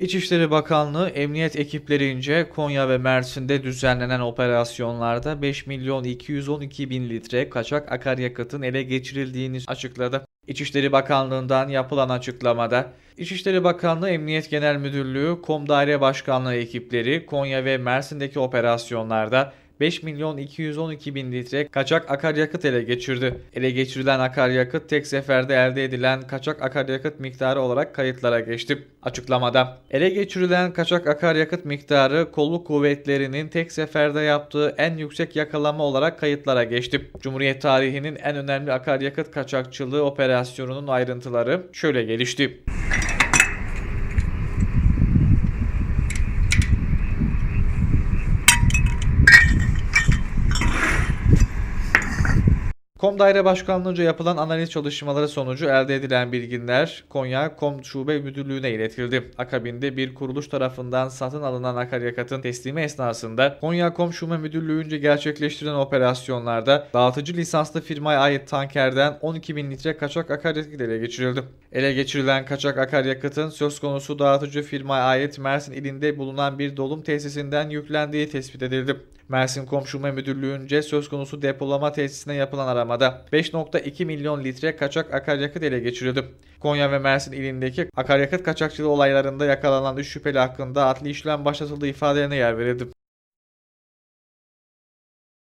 İçişleri Bakanlığı emniyet ekiplerince Konya ve Mersin'de düzenlenen operasyonlarda 5 milyon 212 bin litre kaçak akaryakıtın ele geçirildiğini açıkladı. İçişleri Bakanlığı'ndan yapılan açıklamada, İçişleri Bakanlığı Emniyet Genel Müdürlüğü, Kom Daire Başkanlığı ekipleri Konya ve Mersin'deki operasyonlarda 5 milyon 212 bin litre kaçak akaryakıt ele geçirdi. Ele geçirilen akaryakıt tek seferde elde edilen kaçak akaryakıt miktarı olarak kayıtlara geçti. Açıklamada ele geçirilen kaçak akaryakıt miktarı kolluk kuvvetlerinin tek seferde yaptığı en yüksek yakalama olarak kayıtlara geçti. Cumhuriyet tarihinin en önemli akaryakıt kaçakçılığı operasyonunun ayrıntıları şöyle gelişti. Kom Daire Başkanlığı'nca yapılan analiz çalışmaları sonucu elde edilen bilgiler Konya Kom Şube Müdürlüğü'ne iletildi. Akabinde bir kuruluş tarafından satın alınan akaryakıtın teslimi esnasında Konya Kom Şube Müdürlüğü'nce gerçekleştirilen operasyonlarda dağıtıcı lisanslı firmaya ait tankerden 12 bin litre kaçak akaryakıt ele geçirildi. Ele geçirilen kaçak akaryakıtın söz konusu dağıtıcı firmaya ait Mersin ilinde bulunan bir dolum tesisinden yüklendiği tespit edildi. Mersin Komşulma Müdürlüğü'nce söz konusu depolama tesisine yapılan aramada 5.2 milyon litre kaçak akaryakıt ele geçirildi. Konya ve Mersin ilindeki akaryakıt kaçakçılığı olaylarında yakalanan 3 şüpheli hakkında adli işlem başlatıldığı ifadelerine yer verildi.